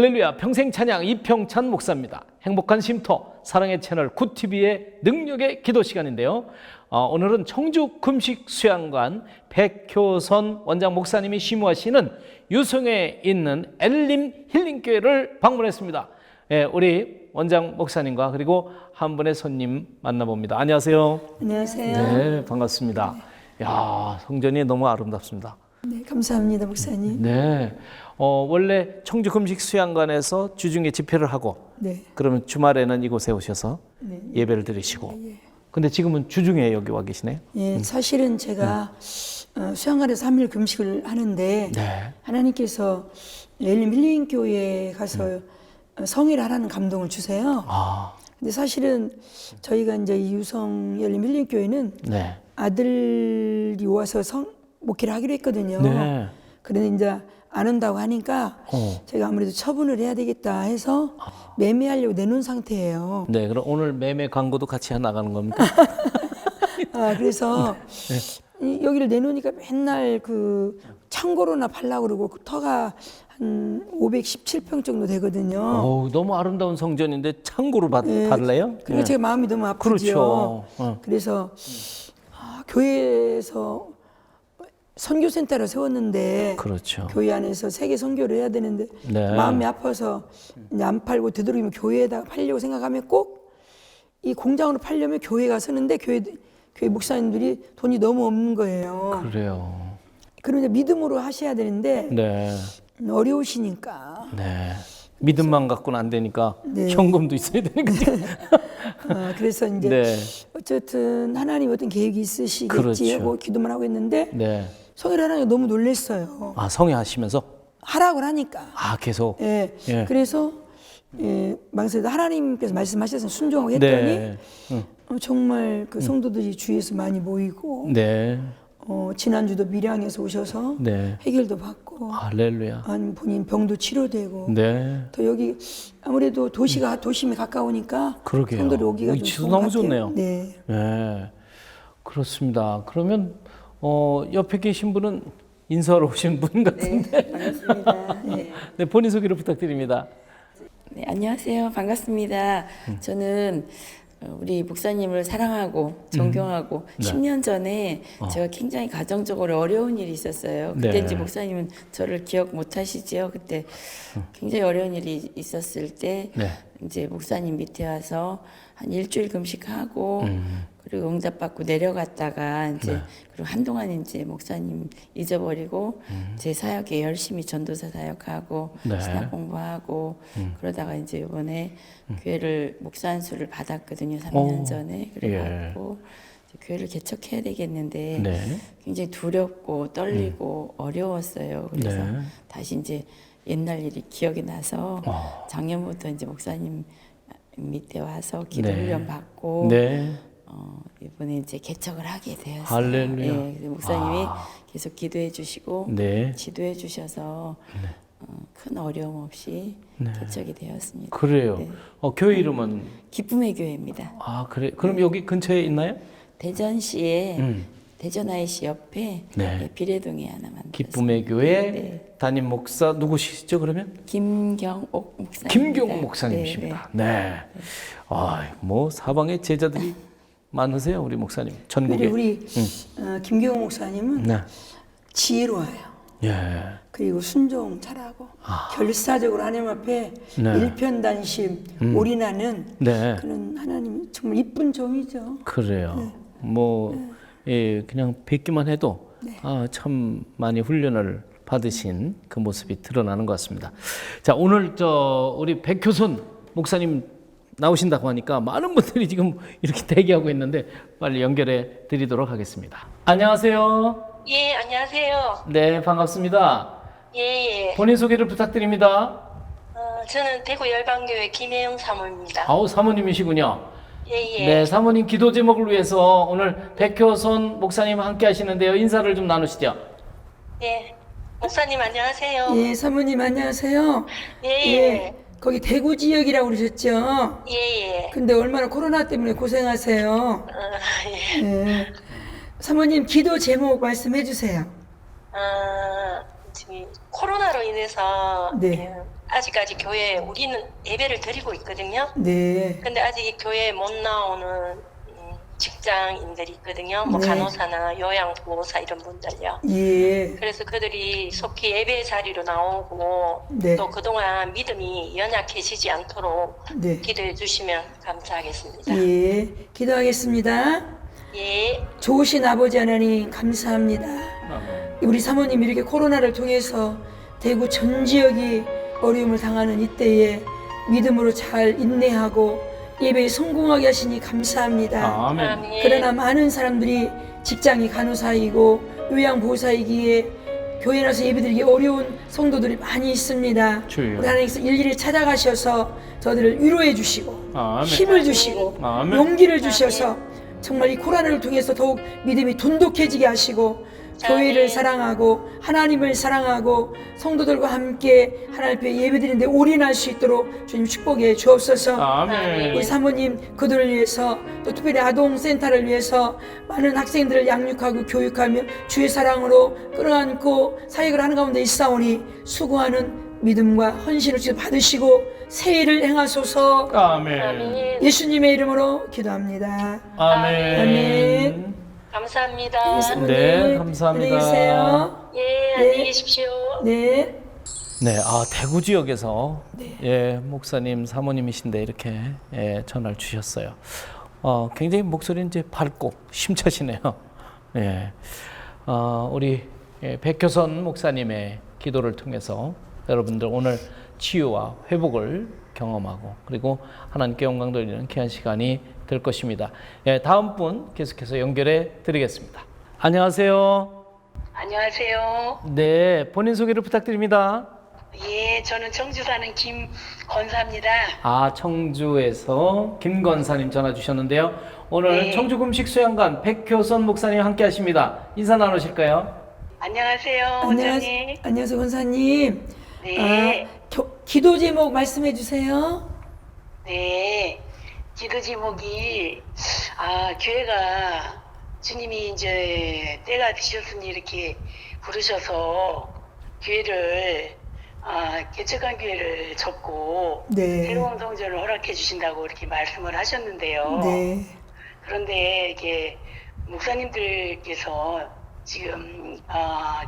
할렐루야 평생 찬양 이평찬 목사입니다. 행복한 쉼터 사랑의 채널 굿TV의 능력의 기도 시간인데요. 어, 오늘은 청주 금식 수양관 백효선 원장 목사님이 심우하시는 유성에 있는 엘림 힐링교회를 방문했습니다. 예, 우리 원장 목사님과 그리고 한 분의 손님 만나봅니다. 안녕하세요. 안녕하세요. 네, 반갑습니다. 야, 성전이 너무 아름답습니다. 네, 감사합니다, 목사님. 네. 어, 원래 청주 금식 수양관에서 주중에 집회를 하고 네. 그러면 주말에는 이곳에 오셔서 네. 예배를 드리시고 근데 지금은 주중에 여기 와 계시네요. 예, 사실은 제가 어, 수양관에서 3일 금식을 하는데 네. 하나님께서 엘림 힐링 교회에 가서 어, 성회를 하라는 감동을 주세요. 아, 근데 사실은 저희가 이제 이 유성 엘림 힐링 교회는 네. 아들이 와서 성 목회를 하기로 했거든요. 네. 그런데 이제 안 온다고 하니까 어. 제가 아무래도 처분을 해야 되겠다 해서 매매하려고 내놓은 상태예요. 네, 그럼 오늘 매매 광고도 같이 나가는 겁니까? 아, 그래서 이- 여기를 내놓으니까 맨날 그 창고로나 팔라고 그러고 그 터가 한 517평 정도 되거든요. 어우, 너무 아름다운 성전인데 창고로 받, 예. 받을래요? 그리고 네. 제가 마음이 너무 아프죠. 그렇죠. 어. 그래서 아, 교회에서 선교센터를 세웠는데 그렇죠. 교회 안에서 세계 선교를 해야 되는데 네. 마음이 아파서 이제 안 팔고 되도록이면 교회에다가 팔려고 생각하면 꼭 이 공장으로 팔려면 교회가 서는데 교회 교회 목사님들이 돈이 너무 없는 거예요. 그래요. 그런데 믿음으로 하셔야 되는데 네. 어려우시니까 네. 믿음만 갖고는 안 되니까 네. 현금도 있어야 되니까. 어, 그래서 이제 네. 어쨌든 하나님 어떤 계획이 있으시겠지 그렇죠. 하고 기도만 하고 있는데 네. 하나님 너무 놀랬어요. 아, 성회 하시면서 하라고 하니까. 아, 계속 예. 예. 그래서 예, 망설다 하나님께서 말씀하셔서 순종하고 했더니 네. 응. 어, 정말 그 성도들이 주위에서 많이 모이고 네. 어, 지난주도 밀양에서 오셔서 네. 해결도 받고 할렐루야. 아니 본인 병도 치료되고 네. 또 여기 아무래도 도시가 도심에 가까우니까 그러게요. 성도들이 오기가 좀 좋은 너무 것 같아요. 좋네요. 네. 네. 그렇습니다. 그러면 어, 옆에 계신 분은 인사하러 오신 분 같은데. 반갑습니다. 네. 네, 본인 소개를 부탁드립니다. 네, 안녕하세요. 반갑습니다. 저는 어, 우리 목사님을 사랑하고 존경하고 10년 전에 제가 굉장히 가정적으로 어려운 일이 있었어요. 그때 네. 이제 목사님은 저를 기억 못 하시지요. 그때 굉장히 어려운 일이 있었을 때 네. 이제 목사님 밑에 와서 한 일주일 금식하고 그리고 응답받고 내려갔다가 이제 그리고 한동안 이제 목사님 잊어버리고 제 사역에 열심히 전도사 사역하고 네. 신학 공부하고 그러다가 이제 이번에 교회를 목사 안수를 받았거든요. 3년 오. 전에 그래 갖고 이제 교회를 개척해야 되겠는데 네. 굉장히 두렵고 떨리고 어려웠어요. 그래서 네. 다시 이제 옛날 일이 기억이 나서 어. 작년부터 이제 목사님 밑에 와서 기도 네. 훈련 받고 네. 어, 이번에 이제 개척을 하게 되었어요. 할렐루야. 예, 목사님이 아. 계속 기도해 주시고 네. 지도해 주셔서 어, 큰 어려움 없이 개척이 되었습니다. 그래요. 네. 어, 교회 이름은 기쁨의 교회입니다. 아, 그래. 그럼 여기 근처에 있나요? 대전시에 음. 대전 IC 옆에 네. 예, 비례동에 하나 만들었습니다. 기쁨의 교회 네. 담임 목사 누구시죠, 그러면? 김경옥 목사님. 김경욱 목사님이십니다. 네. 아, 뭐 사방에 제자들이 많으세요, 우리 목사님. 전국에. 우리 어, 김경호 목사님은 네. 지혜로워요. 예. 그리고 순종 잘하고 결사적으로 하나님 앞에 아. 네. 일편단심 올인하는 네. 그런 하나님 정말 이쁜 종이죠. 그래요. 뭐 예, 그냥 뵙기만 해도 아, 참 많이 훈련을 받으신 그 모습이 드러나는 것 같습니다. 자, 오늘 저 우리 백효선 목사님 나오신다고 하니까 많은 분들이 지금 이렇게 대기하고 있는데 빨리 연결해 드리도록 하겠습니다. 안녕하세요. 예, 안녕하세요. 네, 반갑습니다. 예, 예. 본인 소개를 부탁드립니다. 어, 저는 대구 열방교회 김혜영 사모입니다. 아우 사모님이시군요. 예, 예. 네, 사모님 기도 제목을 위해서 오늘 백효선 목사님 함께 하시는데요. 인사를 좀 나누시죠. 예. 목사님 안녕하세요. 예, 사모님 안녕하세요. 예, 예. 거기 대구 지역이라고 그러셨죠? 예, 예. 근데 얼마나 코로나 때문에 고생하세요. 어, 예. 예. 사모님 기도 제목 말씀해 주세요. 어, 지금 코로나로 인해서 네. 예, 아직까지 교회에 우리는 예배를 드리고 있거든요. 네. 근데 아직 교회에 못 나오는 음, 직장인들이 있거든요. 뭐 네. 간호사나 요양보호사 이런 분들요. 예. 그래서 그들이 속히 예배 자리로 나오고 네. 또 그동안 믿음이 연약해지지 않도록 네. 기도해 주시면 감사하겠습니다. 예. 기도하겠습니다. 예. 좋으신 아버지 하나님 감사합니다. 아멘. 우리 사모님 이렇게 코로나를 통해서 대구 전 지역이 어려움을 당하는 이때에 믿음으로 잘 인내하고 예배에 성공하게 하시니 감사합니다. 아멘. 그러나 많은 사람들이 직장이 간호사이고 요양보호사이기에 교회 나서 예배드리기 어려운 성도들이 많이 있습니다. 주여. 우리 하나님께서 일일이 찾아가셔서 저들을 위로해 주시고 아멘. 힘을 주시고 아멘. 용기를 주셔서 정말 이 코로나를 통해서 더욱 믿음이 돈독해지게 하시고 교회를 사랑하고 하나님을 사랑하고 성도들과 함께 하나님 앞에 예배드리는데 올인할 수 있도록 주님 축복해 주옵소서. 아멘. 우리 사모님 그들을 위해서 또 특별히 아동 센터를 위해서 많은 학생들을 양육하고 교육하며 주의 사랑으로 끌어안고 사역을 하는 가운데 있사오니 수고하는 믿음과 헌신을 주님 받으시고 새 일을 행하소서 아멘. 아멘. 예수님의 이름으로 기도합니다. 아멘. 아멘. 감사합니다. 네, 감사합니다. 안녕히 계세요. 예, 안녕히 계십시오. 네. 네, 아 대구 지역에서 예 목사님 사모님이신데 이렇게 예, 전화를 주셨어요. 어, 굉장히 목소리 이제 밝고 심차시네요. 예, 어, 우리 예, 백효선 목사님의 기도를 통해서 여러분들 오늘 치유와 회복을 경험하고 그리고 하나님께 영광 돌리는 귀한 시간이 될 것입니다. 예, 다음 분 계속해서 연결해 드리겠습니다. 안녕하세요. 안녕하세요. 네, 본인 소개를 부탁드립니다. 예, 저는 청주 사는 김건사입니다. 아, 청주에서 김건사님 전화 주셨는데요. 오늘 네. 청주 금식 수양관 백효선 목사님 함께 하십니다. 인사 나누실까요? 안녕하세요, 안녕하세요. 원장님. 안녕하세요, 권사님. 네. 아, 겨- 기도 제목 말씀해 주세요. 네. 기도 제목이 아, 교회가 주님이 이제 때가 드셨으니 이렇게 부르셔서 교회를 아, 개척한 교회를 접고 네. 새로운 성전을 허락해 주신다고 이렇게 말씀을 하셨는데요. 네. 그런데 이게 목사님들께서 지금 아,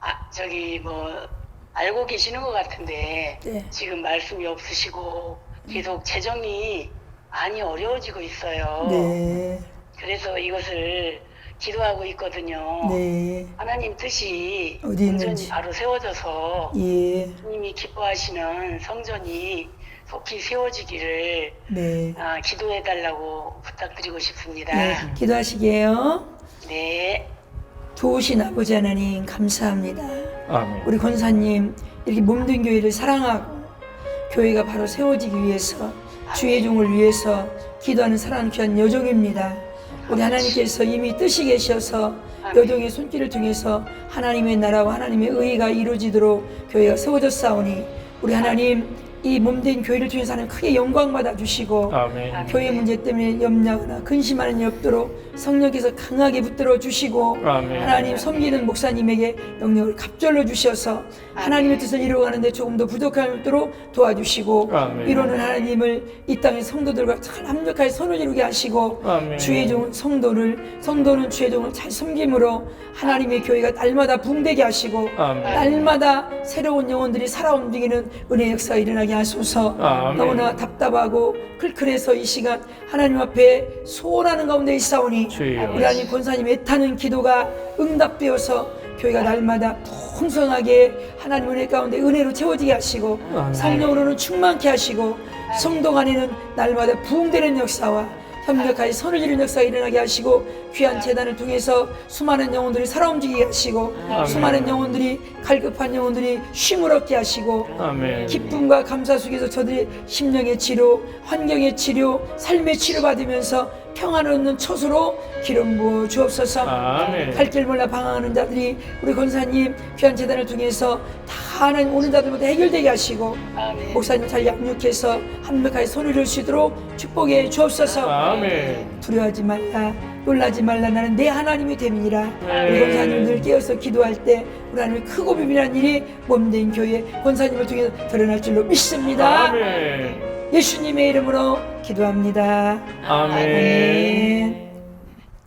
아, 저기 뭐 알고 계시는 것 같은데 네. 지금 말씀이 없으시고 계속 재정이 많이 어려워지고 있어요. 네. 그래서 이것을 기도하고 있거든요. 네. 하나님 뜻이 어디 온전히 있는지. 바로 세워져서 예. 주님이 기뻐하시는 성전이 속히 세워지기를 네. 아, 기도해 달라고 부탁드리고 싶습니다. 네. 기도하시게요. 네. 좋으신 아버지 하나님 감사합니다. 아멘. 우리 권사님 이렇게 몸된 교회를 사랑하고 교회가 바로 세워지기 위해서 주의 종을 위해서 기도하는 사랑하는 귀한 여종입니다. 우리 하나님께서 이미 뜻이 계셔서 여종의 손길을 통해서 하나님의 나라와 하나님의 의가 이루어지도록 교회가 세워졌사오니 우리 하나님 이 몸된 교회를 통해서 하나님 크게 영광 받아 주시고. 교회 문제 때문에 염려하거나 근심하는 일 없도록 성령께서 강하게 붙들어 주시고 아멘. 하나님 섬기는 목사님에게 영역을 갑절로 주셔서 하나님의 뜻을 이루어가는데 조금 더 부족함이 없도록 도와주시고 아멘. 이루는 하나님을 이 땅의 성도들과 잘 합력하여 선을 이루게 하시고 아멘. 주의 종 성도를 성도는 주의 종을 잘 섬김으로 하나님의 교회가 날마다 붕대게 하시고 아멘. 날마다 새로운 영혼들이 살아 움직이는 은혜 역사가 일어나게 하소서 아멘. 너무나 답답하고 클클해서 이 시간 하나님 앞에 소원하는 가운데 있사오니 주여. 우리 하나님 권사님 애타는 기도가 응답되어서 교회가 날마다 풍성하게 하나님 은혜 가운데 은혜로 채워지게 하시고 아멘. 성령으로는 충만케 하시고 성도 간에는 날마다 부흥되는 역사와 협력하여 선을 이루는 역사가 일어나게 하시고 귀한 재단을 통해서 수많은 영혼들이 살아 움직이게 하시고 수많은 영혼들이 갈급한 영혼들이 쉼을 얻게 하시고 아멘. 기쁨과 감사 속에서 저들이 심령의 치료, 환경의 치료, 삶의 치료 받으면서 평안 얻는 처소로 기름 부어 주옵소서 아멘. 갈길 몰라 방황하는 자들이 우리 권사님 귀한 재단을 통해서 다 하나님 오는 자들부터 해결되게 하시고 아멘. 목사님 잘 양육해서 한명하게 손을 이룰 수 있도록 축복해 주옵소서 아멘. 두려워하지 말라 놀라지 말라 나는 내 하나님이 됨이니라 네. 우리 권사님 늘 깨어서 기도할 때 우리 하나님의 크고 비밀한 일이 몸된 교회 권사님을 통해 드러날 줄로 믿습니다 아멘. 예수님의 이름으로 기도합니다 아멘.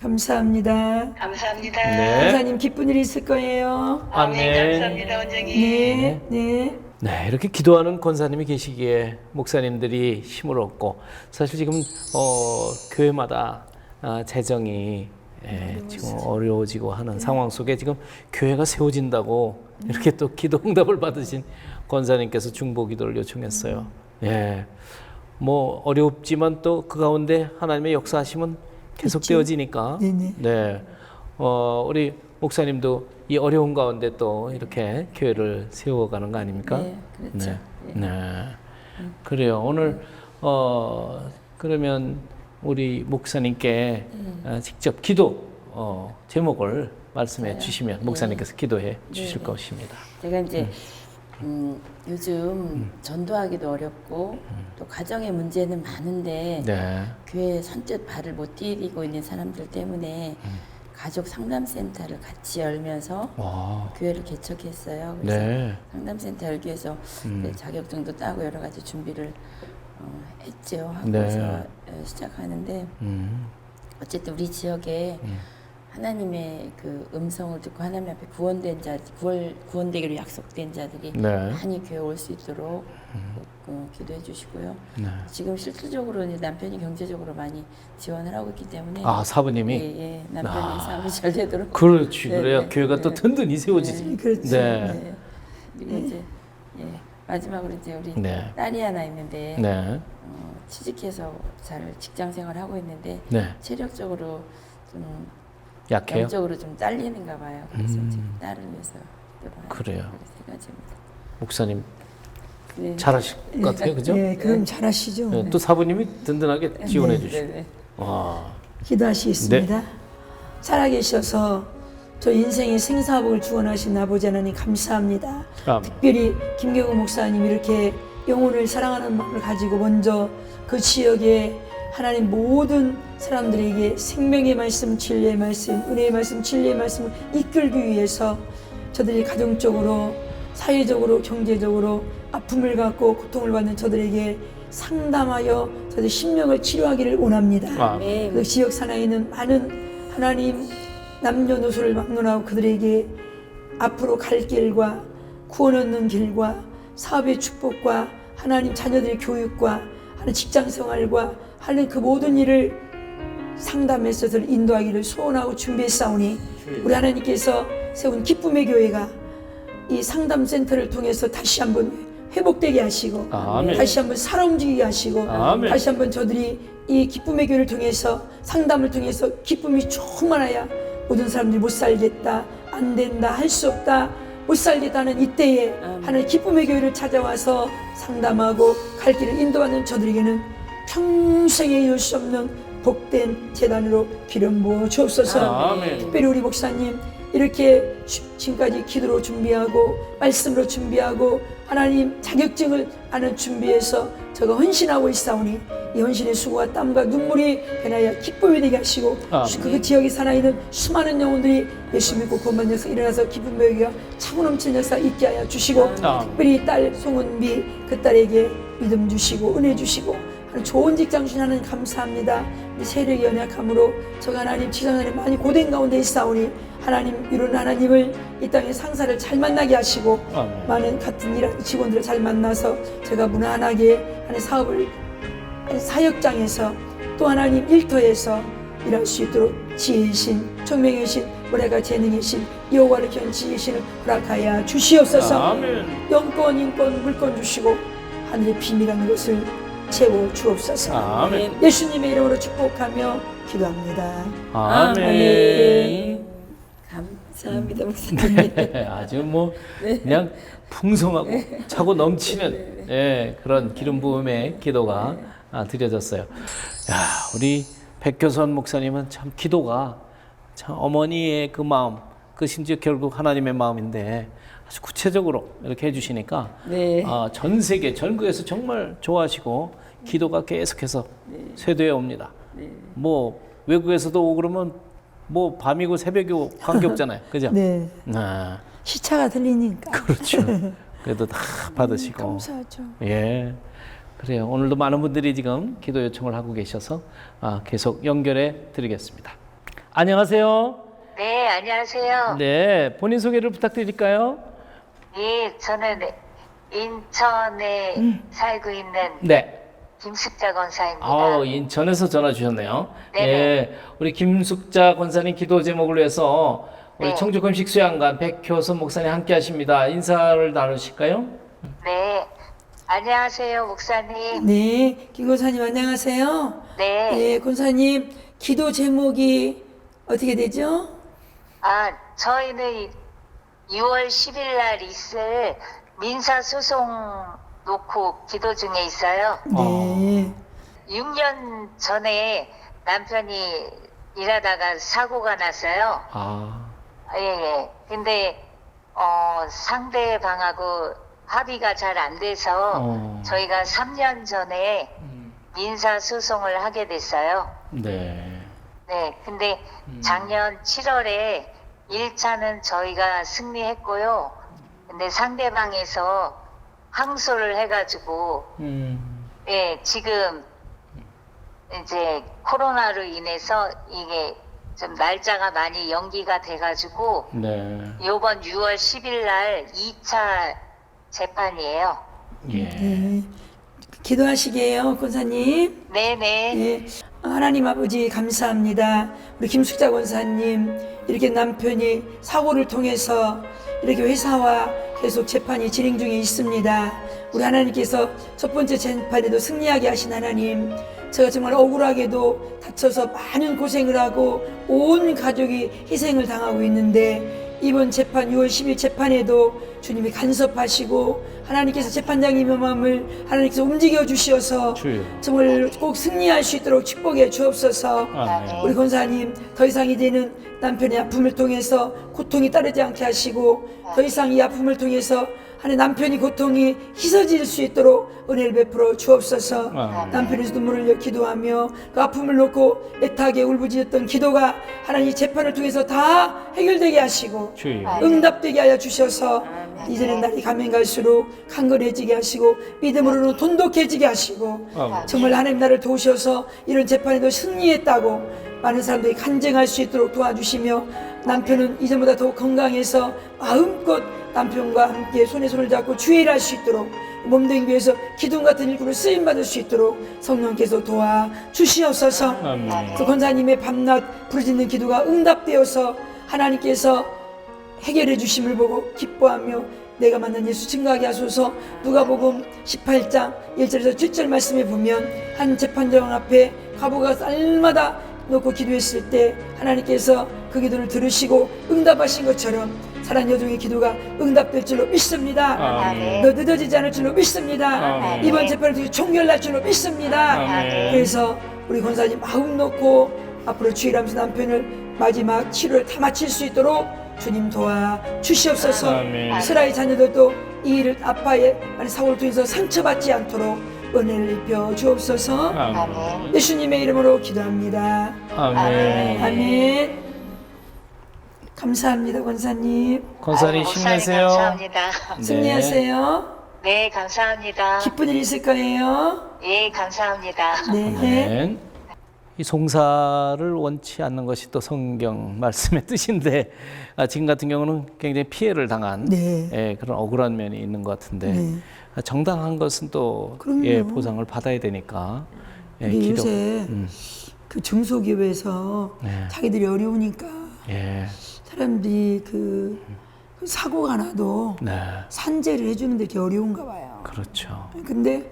감사합니다 감사합니다. 네. 권사님 기쁜 일이 있을 거예요 아멘. 아멘. 감사합니다, 원장님. 네, 네. 네, 이렇게 기도하는 권사님이 계시기에 목사님들이 힘을 얻고 사실 지금 어, 교회마다 아, 재정이 예, 지금 어려워지고 하는 상황 속에 지금 교회가 세워진다고 이렇게 또 기도 응답을 받으신 권사님께서 중보 기도를 요청했어요. 예. 뭐 어렵지만 또 그 가운데 하나님의 역사하심은 계속되어지니까 네네. 네. 어, 우리 목사님도 이 어려운 가운데 또 이렇게 교회를 세워가는 거 아닙니까? 네, 그렇죠. 네. 네. 그래요. 오늘 어 그러면 우리 목사님께 어, 직접 기도 어, 제목을 말씀해 주시면 목사님께서 기도해 주실 것입니다. 제가 이제 음, 요즘 전도하기도 어렵고 또 가정의 문제는 많은데 네. 교회에 선뜻 발을 못 디디고 있는 사람들 때문에 가족 상담센터를 같이 열면서 와. 교회를 개척했어요. 그래서 네. 상담센터 열기 위해서 이제 자격증도 따고 여러 가지 준비를 어, 했죠. 하고 네. 해서 어, 시작하는데 음. 어쨌든 우리 지역에 하나님의 그 음성을 듣고 하나님 앞에 구원된 자, 구원, 구원되기로 약속된 자들이 네. 많이 교회 올 수 있도록 꼭, 어, 기도해 주시고요. 네. 지금 실질적으로 이제 남편이 경제적으로 많이 지원을 하고 있기 때문에 아, 사부님이 예, 예, 남편의 아. 삶이 잘 되도록 그렇지. 네, 그래야 네, 교회가 또 네. 든든히 세워지지. 그렇죠. 네. 네. 그리고 이제 예, 마지막으로 이제 우리 네. 딸이 하나 있는데 네. 어, 취직해서 잘 직장 생활을 하고 있는데 네. 체력적으로 좀 약해요. 영적으로 좀 딸리는가 봐요. 그래서 음. 지금 딸을 위해서 하는 그래요. 세 가지입니다. 목사님 네. 잘하실 것 같아요. 그죠? 네, 그럼 잘하시죠. 네, 또 사부님이 든든하게 지원해 주시고. 네, 네. 와. 기도하시겠습니다. 네. 살아계셔서 저 인생의 생사복을 주원하신 아버지 하나님 감사합니다. 아멘. 특별히 김경우 목사님 이렇게 영혼을 사랑하는 마음을 가지고 먼저 그 지역에 하나님 모든 사람들에게 생명의 말씀, 진리의 말씀, 은혜의 말씀, 진리의 말씀을 이끌기 위해서 저들이 가정적으로, 사회적으로, 경제적으로 아픔을 갖고 고통을 받는 저들에게 상담하여 저들 심령을 치료하기를 원합니다. 아멘. 그 지역 산하에 있는 많은 하나님 남녀노소를 막론하고 그들에게 앞으로 갈 길과 구원 얻는 길과 사업의 축복과 하나님 자녀들의 교육과 하는 직장 생활과 하는 그 모든 일을 상담해서 저를 인도하기를 소원하고 준비했사오니 우리 하나님께서 세운 기쁨의 교회가 이 상담센터를 통해서 다시 한번 회복되게 하시고 아멘. 다시 한번 살아 움직이게 하시고 아멘. 다시 한번 저들이 이 기쁨의 교회를 통해서 상담을 통해서 기쁨이 충만하여 모든 사람들이 못 살겠다 안 된다 할 수 없다 못 살겠다는 이때에 하나님 기쁨의 교회를 찾아와서 상담하고 갈 길을 인도하는 저들에게는 평생에 이룰 수 없는 복된 재단으로 기름 부어 주옵소서 아멘. 특별히 우리 목사님 이렇게 주- 지금까지 기도로 준비하고 말씀으로 준비하고 하나님 자격증을 아는 준비해서 저가 헌신하고 있사오니 이 헌신의 수고와 땀과 눈물이 변하여 기쁨이 되게 하시고 아멘. 그 지역에 살아있는 수많은 영혼들이 예수 믿고 구원받는 역사 일어나서 기쁨 배우기가 차고 넘치는 역사 있게 하여 주시고 아멘. 특별히 딸 송은비 그 딸에게 믿음 주시고 은혜 주시고 좋은 직장 주신 하나님 감사합니다. 이 세력이 연약함으로 저가 하나님 지상 하나님 많이 고된 가운데 있사오니 하나님 이런 하나님을 이 땅의 상사를 잘 만나게 하시고 아멘. 많은 같은 일하는 직원들을 잘 만나서 제가 무난하게 하는 사업을 사역장에서 또 하나님 일터에서 일할 수 있도록 지혜이신 총명이신 올해가 재능이신 여호와를 견지이신을 허락하여 주시옵소서 아멘. 영권 인권 물권 주시고 하늘의 비밀한 것을 채워 주옵소서 아멘. 예수님의 이름으로 축복하며 기도합니다 아멘. 감사합니다, 목사님. 아주 뭐 그냥 풍성하고 차고 넘치는 예, 그런 기름 부음의 기도가 아, 드려졌어요. 야, 우리 백교선 목사님은 참 기도가 참 어머니의 그 마음, 그 심지어 결국 하나님의 마음인데 아주 구체적으로 이렇게 해주시니까 네. 아, 전 세계 전국에서 정말 좋아하시고 기도가 계속해서 쇄도해 옵니다. 뭐 외국에서도 오고 그러면 뭐 밤이고 새벽이고 관계 없잖아요, 그죠? 네. 아, 시차가 들리니까. 그렇죠. 그래도 다 받으시고. 감사하죠. 예. 그래요. 오늘도 많은 분들이 지금 기도 요청을 하고 계셔서 아, 계속 연결해 드리겠습니다. 안녕하세요. 네, 안녕하세요. 네, 본인 소개를 부탁드릴까요? 예, 저는 인천에 살고 있는 네. 김숙자 권사입니다. 아, 인천에서 전화 주셨네요. 네네. 예, 우리 김숙자 권사님 기도 제목을 위해서 우리 네. 청주 금식 수양관 백효선 목사님 함께 하십니다. 인사를 나누실까요? 네, 안녕하세요, 목사님. 네, 김 권사님 안녕하세요. 네, 네, 권사님 기도 제목이 어떻게 되죠? 아, 저희는 6월 10일 날 있을 민사 소송 놓고 기도 중에 있어요. 네. 6년 전에 남편이 일하다가 사고가 났어요. 아, 예, 예. 근데, 어, 상대방하고 합의가 잘 안 돼서 어. 저희가 3년 전에 민사소송을 하게 됐어요. 네. 네. 근데 작년 7월에 1차는 저희가 승리했고요. 근데 상대방에서 항소를 해가지고, 음, 예, 지금 이제 코로나로 인해서 이게 좀 날짜가 많이 연기가 돼가지고, 네. 요번 6월 10일 날 2차 재판이에요. 예. 네. 기도하시게요, 권사님. 네네. 네. 하나님 아버지 감사합니다. 우리 김숙자 권사님 이렇게 남편이 사고를 통해서 이렇게 회사와 계속 재판이 진행 중에 있습니다. 우리 하나님께서 첫 번째 재판에도 승리하게 하신 하나님. 제가 정말 억울하게도 다쳐서 많은 고생을 하고 온 가족이 희생을 당하고 있는데 이번 재판 6월 10일 재판에도 주님이 간섭하시고 하나님께서 재판장님의 마음을 하나님께서 움직여 주시어서 주여. 정말 꼭 승리할 수 있도록 축복해 주옵소서. 아멘. 우리 권사님 더 이상 이제는 남편의 아픔을 통해서 고통이 따르지 않게 하시고 더 이상 이 아픔을 통해서 하나님 남편이 고통이 희서질 수 있도록 은혜를 베풀어 주옵소서. 아멘. 남편의 눈물을 흘려 기도하며 그 아픔을 놓고 애타게 울부짖었던 기도가 하나님 이 재판을 통해서 다 해결되게 하시고 주여. 응답되게 하여 주셔서 이제는 날이 가면 갈수록 강건해지게 하시고 믿음으로는 돈독해지게 하시고 아멘. 정말 하나님 나를 도우셔서 이런 재판에도 승리했다고 많은 사람들이 간증할 수 있도록 도와주시며 남편은 이전보다 더 건강해서 마음껏 남편과 함께 손에 손을 잡고 주의를 할 수 있도록 몸된 교회에서 기둥 같은 일꾼을 쓰임 받을 수 있도록 성령께서 도와 주시옵소서. 그 권사님의 밤낮 부르짖는 기도가 응답되어서 하나님께서 해결해 주심을 보고 기뻐하며 내가 만난 예수 증거하게 하소서. 누가복음 18장 1절에서 7절 말씀에 보면 한 재판장 앞에 과부가 쌀마다 놓고 기도했을 때 하나님께서 그 기도를 들으시고 응답하신 것처럼 사랑 여종의 기도가 응답될 줄로 믿습니다. 아멘. 너 늦어지지 않을 줄로 믿습니다. 아멘. 이번 재판을 통해 종결날 줄로 믿습니다. 아멘. 그래서 우리 권사님 마음 놓고 앞으로 주일하면서 남편을 마지막 치료를 다 마칠 수 있도록 주님 도와 주시옵소서. 아멘. 스라의 자녀들도 이 일을 아빠의 아니 사고를 통해서 상처받지 않도록 은혜를 입혀 주옵소서. 아멘. 예수님의 이름으로 기도합니다. 아멘. 아멘. 감사합니다, 권사님. 권사님 아이고, 힘내세요. 감사합니다. 네. 승리하세요. 네, 감사합니다. 기쁜 일 있을 거예요. 예, 감사합니다. 네. 아멘. 이 송사를 원치 않는 것이 또 성경 말씀의 뜻인데 아, 지금 같은 경우는 굉장히 피해를 당한 네. 예, 그런 억울한 면이 있는 것 같은데 네. 아, 정당한 것은 또 그럼요. 예, 보상을 받아야 되니까 예, 기도. 요새 음, 그 중소기업에서 네. 자기들이 어려우니까 예, 사람들이 그, 그 사고가 나도 네, 산재를 해주는 데 이렇게 어려운가 봐요. 그렇죠. 근데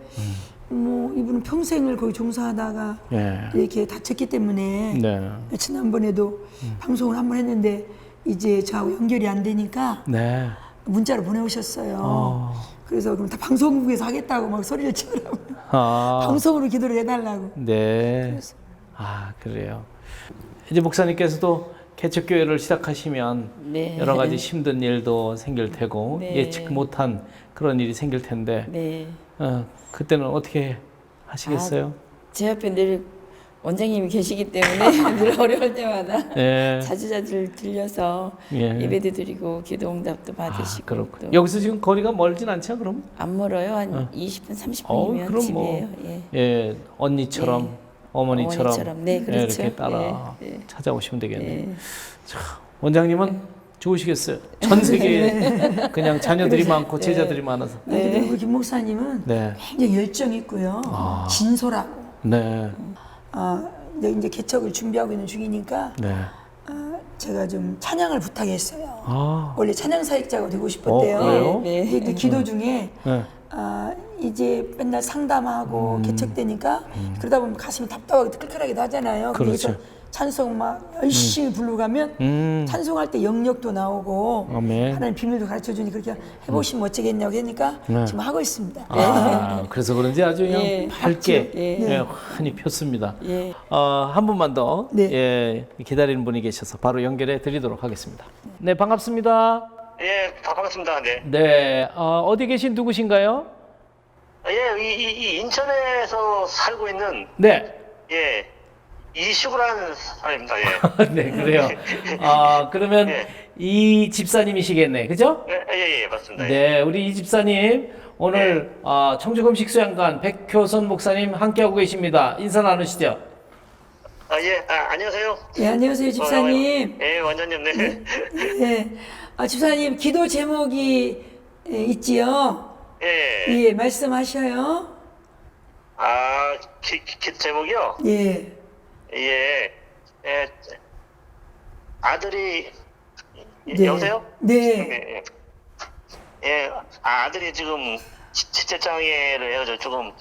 뭐 이분은 평생을 거기 종사하다가 예, 이렇게 다쳤기 때문에 네, 지난번에도 방송을 한 번 했는데 이제 저하고 연결이 안 되니까 네. 문자로 보내오셨어요. 어, 그래서 그럼 다 방송국에서 하겠다고 막 소리를 치더라고요. 아, 방송으로 기도를 해달라고. 네, 아 그래요. 이제 목사님께서도 개척교회를 시작하시면 네. 여러 가지 힘든 일도 생길 테고 네. 예측 못한 그런 일이 생길 텐데 네. 어, 그때는 어떻게 하시겠어요? 제 옆에 늘 원장님이 계시기 때문에 늘 어려울 때마다 네. 자주 자주 들려서 예. 예배도 드리고 기도 응답도 아, 받으시고 그렇군요. 또 여기서 지금 거리가 멀진 않죠, 그럼? 안 멀어요. 한 20분, 30분이면 어, 그럼 집이에요. 뭐 예. 예, 언니처럼 예. 어머니처럼, 어머니처럼. 네, 예, 그렇죠. 이렇게 따라 예, 예. 찾아오시면 되겠네요. 예. 원장님은 좋으시겠어요. 전 세계에 그냥 자녀들이 많고 제자들이 많아서. 네. 그리고 김 목사님은 네, 굉장히 열정 있고요. 진솔하고. 네, 아, 근데 이제 개척을 준비하고 있는 중이니까 네. 아, 제가 좀 찬양을 부탁했어요. 아, 원래 찬양 사역자가 되고 싶었대요. 어, 그래요? 네. 근데 이제 기도 중에 네. 아, 이제 맨날 상담하고 음. 개척되니까 그러다 보면 가슴이 답답하고 끌끌하기도 하잖아요. 그렇죠. 그래서 찬송 막 열심히 부르고 가면 음, 찬송할 때 영역도 나오고 아멘. 하나님 비밀도 가르쳐 주니 그렇게 해보시면 어쩌겠냐고 하니까 네. 지금 하고 있습니다. 아, 그래서 그런지 아주 그냥 예, 밝게 예. 예, 환히 폈습니다. 예. 어, 한 분만 더 네. 예, 기다리는 분이 계셔서 바로 연결해 드리도록 하겠습니다. 네, 반갑습니다. 예, 반갑습니다. 네. 네, 어, 어디 계신 누구신가요? 예, 이, 이, 이 인천에서 살고 있는 네. 예 이슈구라는 사람입니다. 예. 네, 그래요. 아, 그러면 예. 이 집사님이시겠네. 그죠? 예, 예, 예, 맞습니다. 예. 네, 우리 이 집사님 오늘 어, 청주금 식 수양관 백효선 목사님 함께하고 계십니다. 인사 나누시죠. 아, 예, 아, 안녕하세요. 네, 안녕하세요, 집사님. 어, 예, 원장님, 네. 네. 아, 집사님, 기도 제목이 예, 있지요? 예. 예, 말씀하셔요. 아, 기, 기, 기- 제목이요? 예. 예. 예. 아들이, 예, 네. 여보세요? 네. 예, 예. 예, 아, 아들이 지금 지- 지체장애를 해가지고 조금,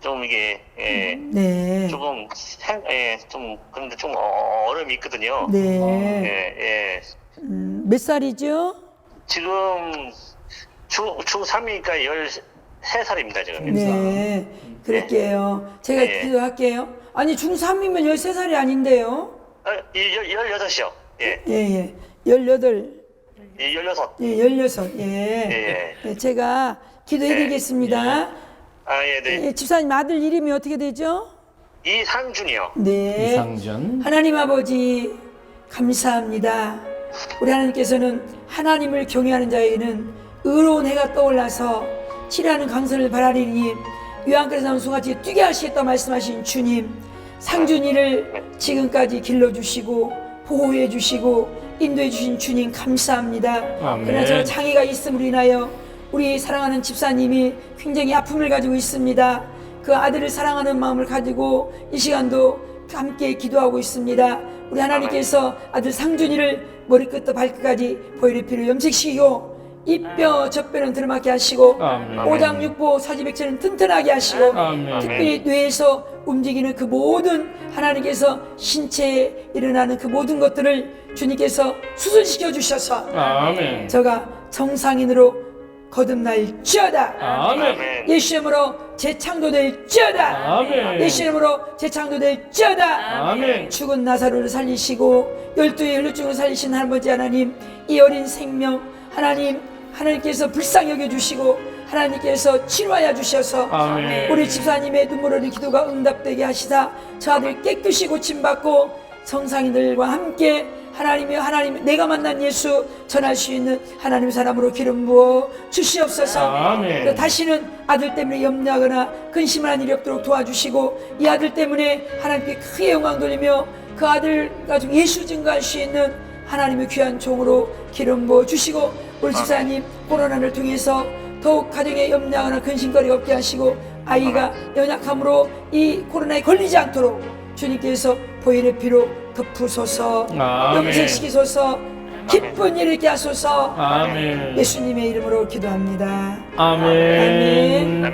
좀 이게, 예. 네. 조금 생, 예, 좀 그런데 좀 어- 어려움이 있거든요. 예, 네. 예. 음, 몇 살이죠? 지금 중 중 3이니까 13살입니다, 지금. 네. 그럴게요. 제가 예. 기도할게요. 아니, 중3이면 13살이 아닌데요? 어, 이 열, 16이요. 예. 예, 예. 18, 이 16. 예, 16. 예. 예. 예, 제가 기도해 드리겠습니다. 아, 예, 네. 예, 집사님 아들 이름이 어떻게 되죠? 이상준이요. 네. 이상준. 하나님 아버지 감사합니다. 우리 하나님께서는 하나님을 경외하는 자에게는 의로운 해가 떠올라서 치라는 강선을 바라리니 요한그레 나온 소같이 뛰게 하시겠다 말씀하신 주님 상준이를 지금까지 길러주시고 보호해 주시고 인도해 주신 주님 감사합니다. 아멘. 그러나 저 장애가 있음으로 인하여 우리 사랑하는 집사님이 굉장히 아픔을 가지고 있습니다. 그 아들을 사랑하는 마음을 가지고 이 시간도 함께 기도하고 있습니다. 우리 하나님께서 아들 상준이를 머리끝부터 발끝까지 보혈의 피로 염색시키고 이 뼈 저 뼈는 들어맞게 하시고 아멘. 오장육부 사지백체는 튼튼하게 하시고 아멘. 특별히 뇌에서 움직이는 그 모든 하나님께서 신체에 일어나는 그 모든 것들을 주님께서 수술시켜 주셔서 아멘. 저가 정상인으로 거듭날 지어다 아멘. 아멘. 예수 이름으로 재창조될 지어다 아멘. 예수 이름으로 재창조될 지어다 아멘. 죽은 나사로를 살리시고 열두의 혈루증을 살리신 할아버지 하나님 이 어린 생명 하나님 하나님께서 불쌍히 여겨주시고 하나님께서 치료하여 주셔서 아멘. 우리 집사님의 눈물 흘린 기도가 응답되게 하시다 저 아들 깨끗이 고침받고 성상인들과 함께 하나님이여 하나님 내가 만난 예수 전할 수 있는 하나님 사람으로 기름 부어 주시옵소서 아멘. 또 다시는 아들 때문에 염려하거나 근심할 일이 없도록 도와주시고 이 아들 때문에 하나님께 크게 영광 돌리며 그 아들 가지고 예수 증거할 수 있는 하나님의 귀한 종으로 기름 부어 주시고 우리 집사님 코로나를 통해서 더욱 가정에 염려하거나 근심거리 없게 하시고 아이가 연약함으로 이 코로나에 걸리지 않도록 주님께서 보혈의 피로 덮으소서 아멘. 염색시키소서 기쁜 일 있게 하소서 아멘. 예수님의 이름으로 기도합니다. 아멘. 아멘.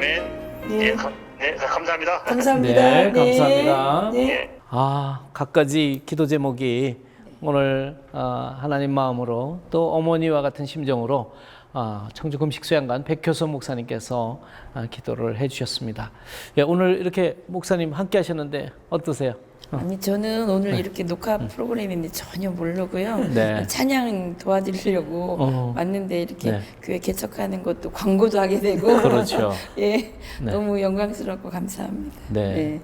네. 예, 가, 네, 감사합니다. 감사합니다. 네, 감사합니다. 네. 예. 아, 각가지 기도 제목이 오늘 아, 하나님 마음으로 또 어머니와 같은 심정으로 아, 청주 금식 수양관 백효선 목사님께서 아, 기도를 해주셨습니다. 예, 오늘 이렇게 목사님 함께 하셨는데 어떠세요? 아니 저는 오늘 이렇게 녹화 프로그램인데 전혀 모르고요. 네. 찬양 도와드리려고 어. 왔는데 이렇게 네. 교회 개척하는 것도 광고도 하게 되고 그렇죠. 예, 네. 너무 영광스럽고 감사합니다. 네.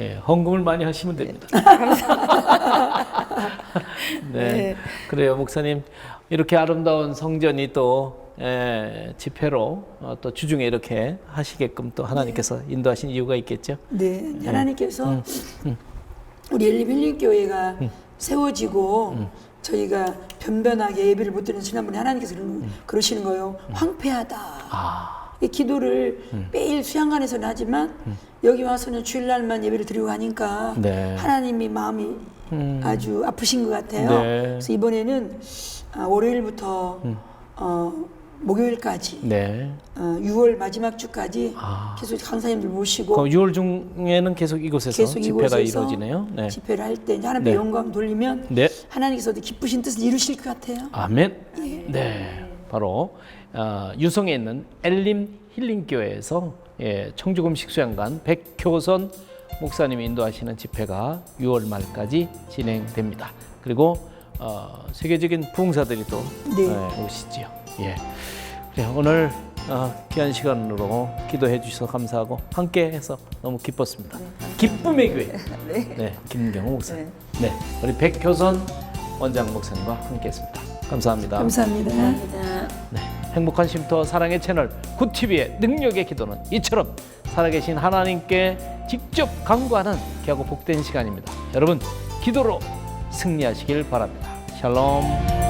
예, 헌금을 많이 하시면 됩니다. 네. 네. 그래요, 목사님. 이렇게 아름다운 성전이 또 에, 집회로 어, 또 주중에 이렇게 하시게끔 또 하나님께서 인도하신 이유가 있겠죠. 네, 하나님께서 음. 우리 엘림 힐링 교회가 세워지고 음. 저희가 변변하게 예배를 못 드리는 지난번에 하나님께서 그러- 그러시는 거예요. 황폐하다. 음. 아, 이 기도를 매일 수양관에서는 하지만 여기 와서는 주일날만 예배를 드리고 하니까 네. 하나님이 마음이 음. 아주 아프신 것 같아요. 네. 그래서 이번에는 아, 월요일부터 어, 목요일까지 네. 어, 6월 마지막 주까지 아. 계속 강사님들 모시고 그럼 6월 중에는 계속 이곳에서 계속 집회가 이곳에서 이루어지네요. 네. 집회를 할 때 하나님의 네. 영광 돌리면 네. 하나님께서도 기쁘신 뜻을 이루실 것 같아요. 아멘. 네, 바로 어, 유성에 있는 엘림 힐링 교회에서 예, 청주금식 수양관 백효선 목사님이 인도하시는 집회가 6월 말까지 진행됩니다. 그리고 어, 세계적인 부흥사들이 또 네. 예, 오시지요. 예. 그래, 오늘 어, 귀한 시간으로 기도해 주셔서 감사하고 함께해서 너무 기뻤습니다. 기쁨의 교회. 네, 김경호 목사님. 네, 우리 백효선 원장 목사님과 함께했습니다. 감사합니다. 감사합니다. 감사합니다. 네, 행복한 쉼터 사랑의 채널 굿TV의 능력의 기도는 이처럼 살아계신 하나님께 직접 간구하는 귀하고 복된 시간입니다. 여러분 기도로 승리하시길 바랍니다. 샬롬.